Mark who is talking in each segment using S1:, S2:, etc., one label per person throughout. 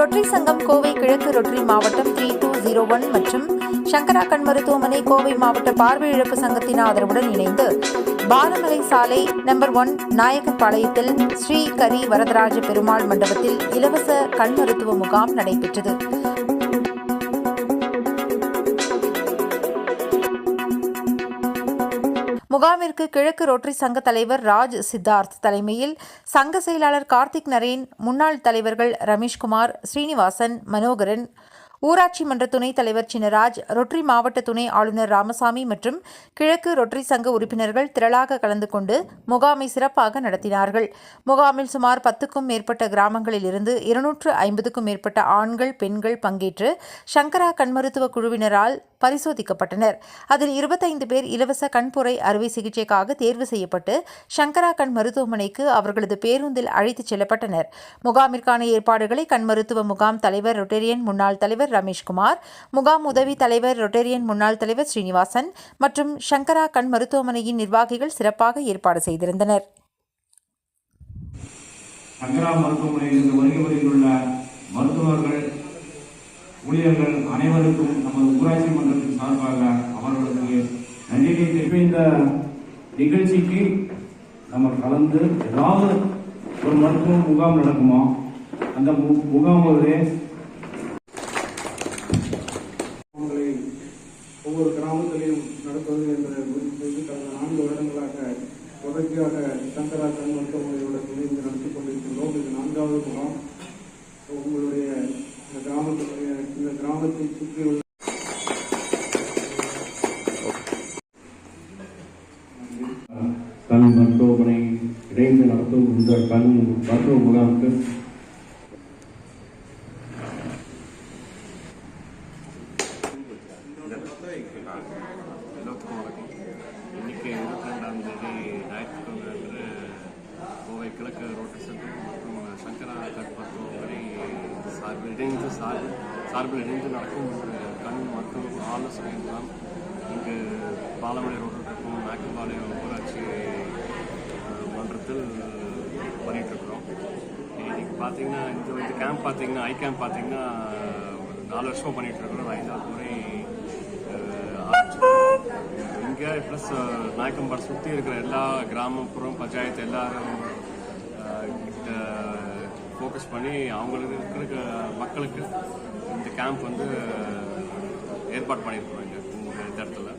S1: Rotary சங்கம் கோவை கிழக்கு rotary மாவட்டம் த்ரீ டூ ஜீரோ ஒன் மற்றும் சங்கரா கண் மருத்துவமனை கோவை மாவட்ட பார்வை இழப்பு சங்கத்தின் ஆதரவுடன் இணைந்து பாலமலை சாலை நம்பர் ஒன் நாயக்கப்பாளையத்தில் ஸ்ரீ கரி வரதராஜ பெருமாள் மண்டபத்தில் இலவச கண் மருத்துவ முகாம் நடைபெற்றது. முகாமிற்கு கிழக்கு ரோட்டரி சங்க தலைவர் ராஜ் சித்தார்த் தலைமையில் சங்க செயலாளர் கார்த்திக் நரேன் முன்னாள் தலைவர்கள் ரமேஷ்குமார் ஸ்ரீனிவாசன் மனோகரன் ஊராட்சி மன்ற துணைத் தலைவர் சின்னராஜ் ரொட்டரி மாவட்ட துணை ஆளுநர் ராமசாமி மற்றும் கிழக்கு ரொட்டரி சங்க உறுப்பினர்கள் திரளாக கலந்து கொண்டு முகாமை சிறப்பாக நடத்தினார்கள். முகாமில் சுமார் பத்துக்கும் மேற்பட்ட கிராமங்களில் இருந்து இருநூற்று ஐம்பதுக்கும் மேற்பட்ட ஆண்கள் பெண்கள் பங்கேற்று சங்கரா கண் மருத்துவ குழுவினரால் பரிசோதிக்கப்பட்டனர். அதில் இருபத்தைந்து பேர் இலவச கண்புரை அறுவை சிகிச்சைக்காக தேர்வு செய்யப்பட்டு சங்கரா கண் மருத்துவமனைக்கு அவர்களது பேருந்தில் அழைத்துச் செல்லப்பட்டனர். முகாமிற்கான ஏற்பாடுகளை கண் மருத்துவ முகாம் தலைவர் ரொட்டேரியன் முன்னாள் தலைவர் ரமேஷ்குமார் முகாம் உதவி தலைவர் ரொட்டேரியன் முன்னாள் தலைவர் ஸ்ரீனிவாசன் மற்றும் சங்கரா கண் மருத்துவமனையின் நிர்வாகிகள் சிறப்பாக ஏற்பாடு செய்திருந்தனர்.
S2: சங்கரா மருத்துவமனையிலிருந்து வருகை வருகின்ற மருத்துவர்கள் ஊழியர்கள் அனைவருக்கும் நமது ஊராட்சி மன்றத்தின் சார்பாக அவர்களுக்கு நன்றியை தெரிவி இந்த நிகழ்ச்சிக்கு நம்ம கலந்து ஏதாவது ஒரு மருத்துவ முகாம் நடக்குமா? அந்த முகாம் முகாமிலே
S3: ஒவ்வொரு கிராமத்திலையும் நடத்துவது என்ற குறித்து கடந்த நான்கு வருடங்களாக தொடர்ச்சியாக சங்கரா கண் மருத்துவமனையுடன் இணைந்து நடத்தி கொண்டிருக்கின்றோம். இது நான்காவது முகாம். உங்களுடைய இந்த கிராமத்தினுடைய இந்த கிராமத்தை சுற்றியுள்ள
S2: கண் மருத்துவமனை இணைந்து நடத்தும் இந்த கண் மருத்துவ முகாமுக்கு
S4: எல்லோத்துக்கும் வணக்கம் இன்றைக்கி இருபத்தி ரெண்டாம் தேதி ஞாயிற்றுக்கிழமை கோவை கிழக்கு ரோட்டரி சங்கம் மற்றும் சங்கரா கட் வரை சார்பில் இணைந்து சார் சார்பில் இணைந்து நடக்கும் ஒரு கண் மற்றும் ஆலோசனை முகாம் இங்கு பாலமலை ரோட்டில் இருக்கும் நாக்கம்பாளையம் ஊராட்சி அஹ், மன்றத்தில் பண்ணிட்டு இருக்கிறோம் இன்னைக்கு பார்த்தீங்கன்னா இந்த இந்த கேம்ப் பார்த்தீங்கன்னா ஐ கேம்ப் பார்த்தீங்கன்னா ஒரு நாலு வருஷமாக பண்ணிட்டு இருக்கிறோம் ஐந்தாவது முறை இங்கே ப்ளஸ் நாயக்கம்பாடு சுற்றி இருக்கிற எல்லா கிராமப்புறம் பஞ்சாயத்து எல்லாரும் ஃபோக்கஸ் பண்ணி அவங்களுக்கு இருக்கிற மக்களுக்கு இந்த கேம்ப் வந்து ஏற்பாடு பண்ணியிருக்கிறோம் இங்கே இந்த இடத்துல.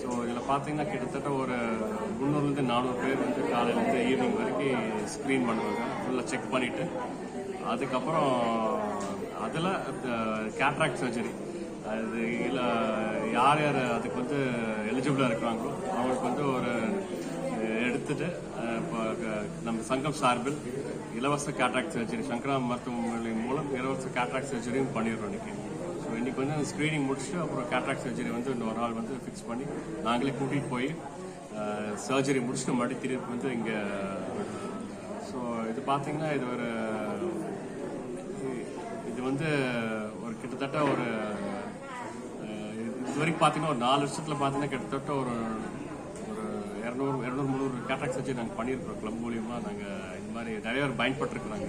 S4: ஸோ இதில் பார்த்தீங்கன்னா கிட்டத்தட்ட ஒரு முந்நூறுலேருந்து நானூறு பேர் வந்து காலையிலேருந்து ஈவினிங் வரைக்கும் ஸ்க்ரீன் பண்ணுவாங்க. ஃபுல்லாக செக் பண்ணிவிட்டு அதுக்கப்புறம் அதில் கேட்ராக்ட் சர்ஜரி அது இல்லை யார் யார் அதுக்கு வந்து எலிஜிபிளாக இருக்கிறாங்களோ அவங்களுக்கு வந்து ஒரு எடுத்துட்டு இப்போ நம்ம சங்கம் சார்பில் இலவச கேட்ராக்ட் சர்ஜரி சங்கரா மருத்துவமனை மூலம் இலவச கேட்ராக்ட் சர்ஜரியும் பண்ணிடுறோம் இன்னைக்கு. ஸோ இன்னைக்கு வந்து அந்த ஸ்க்ரீனிங் முடிச்சுட்டு அப்புறம் கேட்ராக்ட் சர்ஜரி வந்து இன்னொரு நாள் வந்து ஃபிக்ஸ் பண்ணி நாங்களே கூட்டிகிட்டு போய் சர்ஜரி முடிச்சுட்டு மறுபடியும் திருப்பி வந்து இங்கே ஸோ இது பார்த்தீங்கன்னா இது ஒரு இது வந்து ஒரு கிட்டத்தட்ட ஒரு இது வரைக்கும் பார்த்தீங்கன்னா ஒரு நாலு வருஷத்தில் பார்த்தீங்கன்னா கிட்டத்தட்ட ஒரு ஒரு இரநூறு இரநூறு முந்நூறு கேட்ராக்ட் வச்சு நாங்கள் பண்ணியிருக்கிறோம். கிளப் மூலியமாக நாங்கள் இந்த மாதிரி நிறைய பேர் பயன்பட்டுருக்குறாங்க.